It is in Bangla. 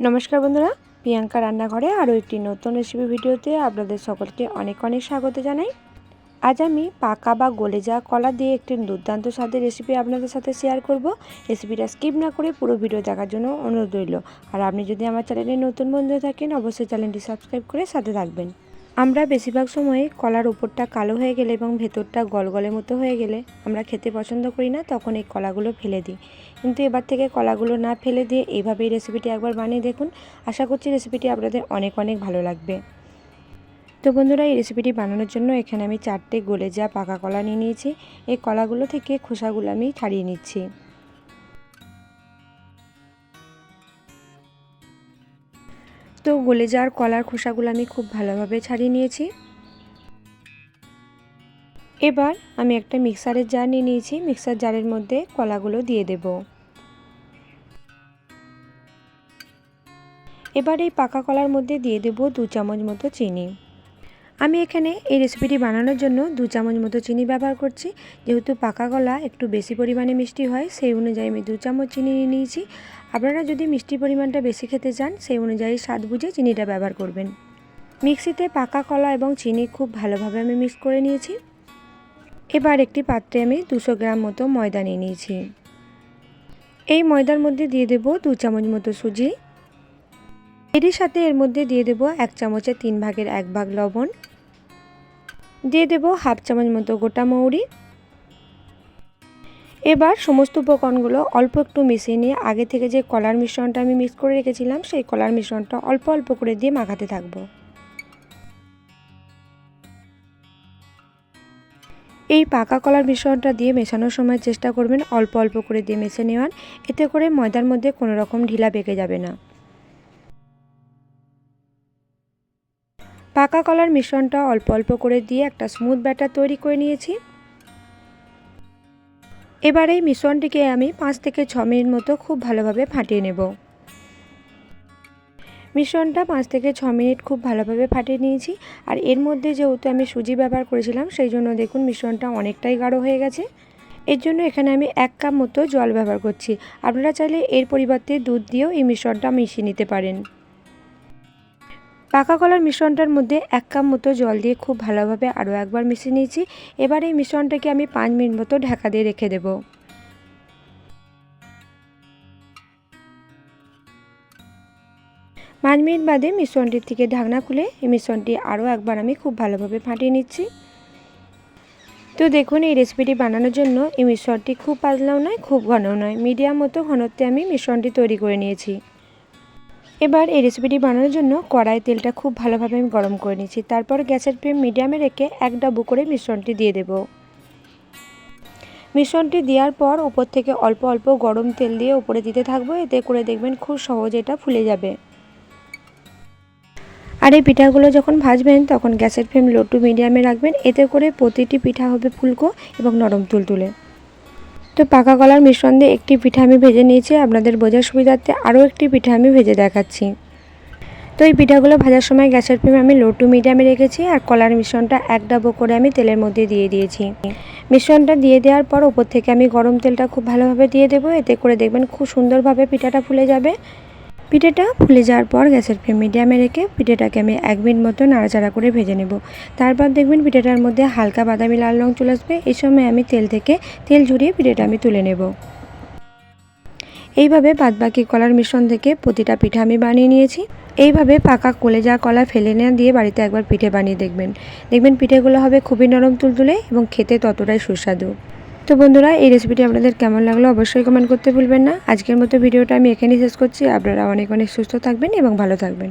নমস্কার বন্ধুরা, প্রিয়াঙ্কা রান্নাঘরে আরও একটি নতুন রেসিপি ভিডিওতে আপনাদের সকলকে অনেক অনেক স্বাগত জানাই। আজ আমি পাকা বা গলে যাওয়া কলা দিয়ে একটি দুর্দান্ত স্বাদের রেসিপি আপনাদের সাথে শেয়ার করব। রেসিপিটা স্কিপ না করে পুরো ভিডিও দেখার জন্য অনুরোধ রইল। আর আপনি যদি আমার চ্যানেলে নতুন বন্ধু থাকেন, অবশ্যই চ্যানেলটি সাবস্ক্রাইব করে সাথে থাকবেন। আমরা বেশিরভাগ সময় কলার উপরটা কালো হয়ে গেলে এবং ভেতরটা গলগলের মতো হয়ে গেলে আমরা খেতে পছন্দ করি না, তখন এই কলাগুলো ফেলে দিই। কিন্তু এবার থেকে কলাগুলো না ফেলে দিয়ে এইভাবেই রেসিপিটি একবার বানিয়ে দেখুন। আশা করছি রেসিপিটি আপনাদের অনেক অনেক ভালো লাগবে। তো বন্ধুরা, এই রেসিপিটি বানানোর জন্য এখানে আমি চারটে গলে যা পাকা কলা নিয়ে নিয়েছি। এই কলাগুলো থেকে খোসাগুলো আমি ছাড়িয়ে নিচ্ছি। তো গলে যাওয়ার কলার খোসাগুলো আমি খুব ভালোভাবে ছাড়িয়ে নিয়েছি। এবার আমি একটা মিক্সারের জার নিয়ে নিয়েছি। মিক্সার জারের মধ্যে কলাগুলো দিয়ে দেব। এবার এই পাকা কলার মধ্যে দিয়ে দেব দু চামচ মতো চিনি। আমি এখানে এই রেসিপিটি বানানোর জন্য দু চামচ মতো চিনি ব্যবহার করছি। যেহেতু পাকা কলা একটু বেশি পরিমাণে মিষ্টি হয়, সেই অনুযায়ী আমি দু চামচ চিনি নিয়ে নিয়েছি। আপনারা যদি মিষ্টির পরিমাণটা বেশি খেতে চান, সেই অনুযায়ী স্বাদ বুঝে চিনিটা ব্যবহার করবেন। মিক্সিতে পাকা কলা এবং চিনি খুব ভালোভাবে আমি মিক্স করে নিয়েছি। এবার একটি পাত্রে আমি দুশো গ্রাম মতো ময়দা নিয়ে নিয়েছি। এই ময়দার মধ্যে দিয়ে দেব দু চামচ মতো সুজি। এরই সাথে এর মধ্যে দিয়ে দেব এক চামচের তিন ভাগের এক ভাগ লবণ। দিয়ে দেব হাফ চামচ মতো গোটা মৌরি। এবার সমস্ত উপকরণগুলো অল্প একটু মিশিয়ে নিয়ে আগে থেকে যে কলার মিশ্রণটা আমি মিক্স করে রেখেছিলাম, সেই কলার মিশ্রণটা অল্প অল্প করে দিয়ে মাখাতে থাকব। এই পাকা কলার মিশ্রণটা দিয়ে মেশানোর সময় চেষ্টা করবেন অল্প অল্প করে দিয়ে মেশে নেওয়ার। এতে করে ময়দার মধ্যে কোনো রকম ঢিলা পেকে যাবে না। পাকা কলার মিশ্রণটা অল্প অল্প করে দিয়ে একটা স্মুথ ব্যাটার তৈরি করে নিয়েছি। এবার এই মিশ্রণটিকে আমি পাঁচ থেকে ছ মিনিট মতো খুব ভালোভাবে ফাটিয়ে নেব। মিশ্রণটা পাঁচ থেকে ছ মিনিট খুব ভালোভাবে ফাটিয়ে নিয়েছি। আর এর মধ্যে যেহেতু আমি সুজি ব্যবহার করেছিলাম, সেই জন্য দেখুন মিশ্রণটা অনেকটাই গাঢ় হয়ে গেছে। এর জন্য এখানে আমি এক কাপ মতো জল ব্যবহার করছি। আপনারা চাইলে এর পরিবর্তে দুধ দিয়েও এই মিশ্রণটা মিশিয়ে নিতে পারেন। পাকা কলার মিশ্রণটার মধ্যে এক কাপ মতো জল দিয়ে খুব ভালোভাবে আরও একবার মিশিয়ে নিয়েছি। এবার এই মিশ্রণটাকে আমি পাঁচ মিনিট মতো ঢাকা দিয়ে রেখে দেবো। পাঁচ মিনিট বাদে মিশ্রণটির থেকে ঢাকনা খুলে এই মিশ্রণটি আরও একবার আমি খুব ভালোভাবে ফাটিয়ে নিচ্ছি। তো দেখুন, এই রেসিপিটি বানানোর জন্য এই মিশ্রণটি খুব পাতলাও নয়, খুব ঘনও নয়। মিডিয়াম মতো ঘনত্বে আমি মিশ্রণটি তৈরি করে নিয়েছি। এবার এই রেসিপিটি বানানোর জন্য কড়াই তেলটা খুব ভালোভাবে আমি গরম করে নিয়েছি তারপর গ্যাসের ফ্লেম মিডিয়ামে রেখে এক ডাবু করে মিশ্রণটি দিয়ে দেব। মিশ্রণটি দেওয়ার পর উপর থেকে অল্প অল্প গরম তেল দিয়ে উপরে দিতে থাকব। এতে করে দেখবেন খুব সহজে এটা ফুলে যাবে। আর এই পিঠাগুলো যখন ভাজবেন, তখন গ্যাসের ফ্লেম লো টু মিডিয়ামে রাখবেন। এতে করে প্রতিটি পিঠা হবে ফুলকো এবং নরম তুলতুলে। তো পাকা কলার মিশ্রণ দিয়ে একটি পিঠা আমি ভেজে নিয়েছি। আপনাদের বোঝার সুবিধার্থে আরও একটি পিঠা আমি ভেজে দেখাচ্ছি। তো এই পিঠাগুলো ভাজার সময় গ্যাসের ফ্লেম আমি লো টু মিডিয়ামে রেখেছি আর কলার মিশ্রণটা এক ডাবো করে আমি তেলের মধ্যে দিয়ে দিয়েছি। মিশ্রণটা দিয়ে দেওয়ার পর ওপর থেকে আমি গরম তেলটা খুব ভালোভাবে দিয়ে দেবো। এতে করে দেখবেন খুব সুন্দরভাবে পিঠাটা ফুলে যাবে। পিঠেটা ফুলে যাওয়ার পর গ্যাসের ফ্লেম মিডিয়ামে রেখে পিঠেটাকে আমি এক মিনিট মতো নাড়াচাড়া করে ভেজে নেব। তারপর দেখবেন পিঠেটার মধ্যে হালকা বাদামি, লাল রং চলে আসবে। এই সময় আমি তেল থেকে তেল ঝরিয়ে পিঠেটা আমি তুলে নেব। এইভাবে বাদবাকি কলার মিশ্রণ থেকে প্রতিটা পিঠা আমি বানিয়ে নিয়েছি। এইভাবে পাকা কলে যা কলা ফেলে নেওয়া দিয়ে বাড়িতে একবার পিঠে বানিয়ে দেখবেন। দেখবেন পিঠেগুলো হবে খুবই নরম তুলতুলে এবং খেতে ততটাই সুস্বাদু। তো বন্ধুরা, এই রেসিপিটি আপনাদের কেমন লাগল অবশ্যই কমেন্ট করতে ভুলবেন না। আজকের মতো ভিডিওটা আমি এখানেই শেষ করছি। আপনারা অনেক অনেক সুস্থ থাকবেন এবং ভালো থাকবেন।